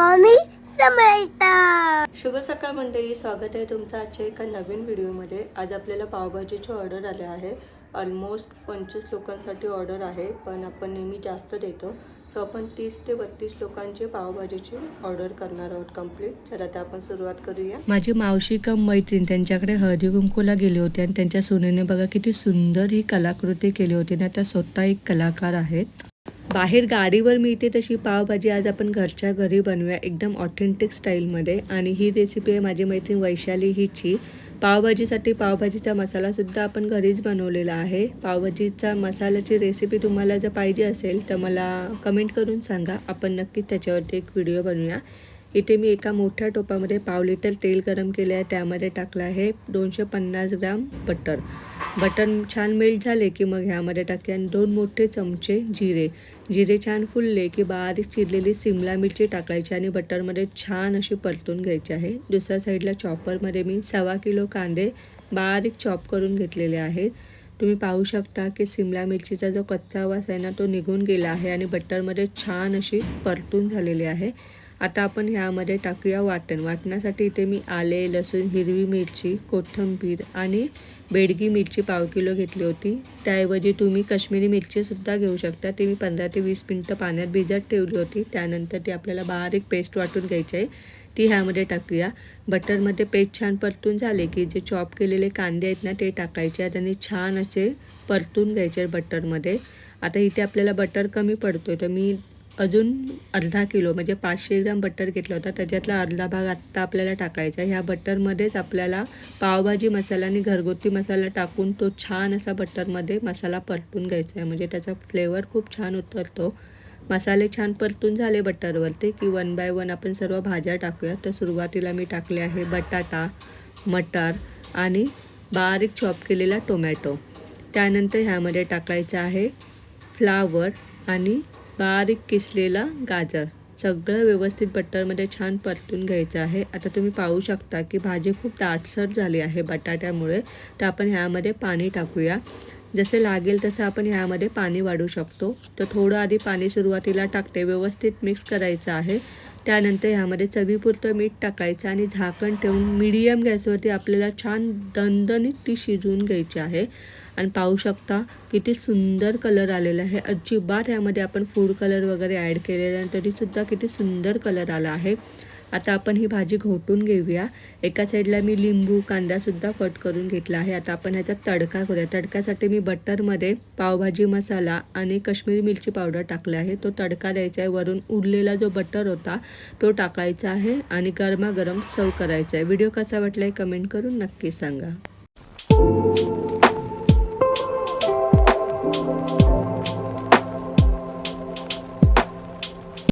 स्वामी समर्थ. शुभ सकाळ मंडळी स्वागत आहे तुमचं आजच्या एका नवीन व्हिडिओमध्ये. आज आपल्याला पावभाजीची ऑर्डर आले आहे. ऑलमोस्ट पंचवीस लोकांसाठी ऑर्डर आहे पण आपण नेहमी जास्त देतो. सो आपण तीस ते बत्तीस लोकांची पावभाजीची ऑर्डर करणार आहोत कंप्लीट चला तर आपण सुरुवात करूया. माझी मावशी कम मैत्रीण त्यांच्याकडे हळदी कुंकूला गेले होते आणि त्यांच्या सोनेने बघा किती सुंदर ही कलाकृती केली होती. ना त्या स्वतः एक कलाकार आहेत. बाहेर गाडीवर मिळते तशी पावभाजी आज आपण घरच्या घरी बनवूया एकदम ऑथेंटिक स्टाईलमध्ये आणि ही रेसिपी आहे माझी मैत्रीण वैशाली हिची. पावभाजीसाठी पावभाजीचा मसालासुद्धा आपण घरीच बनवलेला आहे. पावभाजीचा मसाल्याची रेसिपी तुम्हाला जर पाहिजे असेल तर मला कमेंट करून सांगा. आपण नक्कीच त्याच्यावरती एक व्हिडिओ बनवूया. इथे मी एका मोठ्या टोपामध्ये पाव लिटर तेल गरम केले आहे. त्यामध्ये टाकलं आहे दोनशे पन्नास ग्राम बटर. बटर छान मेल्ट झाले की मग ह्यामध्ये टाकले आणि दोन मोठे चमचे जिरे. जिरे छान फुलले की बारीक चिरलेली सिमला मिरची टाकायची आणि बटरमध्ये छान अशी परतून घ्यायची आहे. दुसऱ्या साईडला चॉपरमध्ये मी सव्वा किलो कांदे बारीक चॉप करून घेतलेले आहेत. तुम्ही पाहू शकता की सिमला मिरचीचा जो कच्चा वास आहे ना तो निघून गेला आहे आणि बटरमध्ये छान अशी परतून झालेली आहे. आता आपण ह्यामध्ये टाकूया वाटण. वाटण्यासाठी इथे मी आले लसूण हिरवी मिरची कोथिंबीर आणि बेडगी मिरची पाव किलो घेतली होती. त्याऐवजी तुम्ही काश्मीरी मिरचीसुद्धा घेऊ शकता. ती मी पंधरा ते वीस मिनटं पाण्यात भिजत ठेवली होती. त्यानंतर ती आपल्याला बारीक पेस्ट वाटून घ्यायची आहे. ती ह्यामध्ये टाकूया. बटरमध्ये पेस्ट छान परतून झाले की जे चॉप केलेले कांदे आहेत ना ते टाकायचे आहेत आणि छान असे परतून घ्यायचे बटरमध्ये. आता इथे आपल्याला बटर कमी पडतो तर मी अजून अर्धा किलो म्हणजे पाचशे ग्राम बटर घेतला होता. त्याच्यातला अर्धा भाग आत्ता आपल्याला टाकायचा ह्या बटरमध्येच आपल्याला पावभाजी मसाला आणि घरगुती मसाला टाकून तो छान असा बटरमध्ये मसाला परतून घ्यायचा आहे. म्हणजे त्याचा फ्लेवर खूप छान उतरतो. मसाले छान परतून झाले बटरवरती की वन बाय वन आपण सर्व भाज्या टाकूया. तर सुरुवातीला मी टाकले आहे बटाटा मटार आणि बारीक चॉप केलेला टोमॅटो. त्यानंतर ह्यामध्ये टाकायचं आहे फ्लावर आणि बारीक किसलेला गाजर. सगळं व्यवस्थित बटरमध्ये छान परतून घ्यायचं आहे. आता तुम्ही पाहू शकता की भाजी खूप दाटसर झाली आहे बटाट्यामुळे. तर आपण ह्यामध्ये पाणी टाकूया. जसे लागेल तसं आपण ह्यामध्ये पाणी वाढू शकतो. तर थोडं आधी पाणी सुरुवातीला टाकते. व्यवस्थित मिक्स करायचं आहे. त्यानंतर ह्यामध्ये चवीपुरतं मीठ टाकायचं आणि झाकण ठेवून मीडियम गॅसवरती आपल्याला छान दणदणीत ती शिजवून घ्यायची आहे. आणि पाहू शकता किती सुंदर कलर आलेला आहे. अजिबात ह्यामध्ये आपण फूड कलर वगैरे ॲड केलेला आणि तरीसुद्धा किती सुंदर कलर आला आहे. आता आपण ही भाजी घोटून घेऊया. एका साईडला मी लिंबू कांदासुद्धा कट करून घेतला आहे. आता आपण ह्याचा तडका करूया. तडक्यासाठी मी बटरमध्ये पावभाजी मसाला आणि काश्मीरी मिरची पावडर टाकला आहे. तो तडका द्यायचा आहे. वरून उरलेला जो बटर होता तो टाकायचा आहे आणि गरमागरम सर्व करायचा आहे. व्हिडिओ कसा वाटला आहे कमेंट करून नक्की सांगा.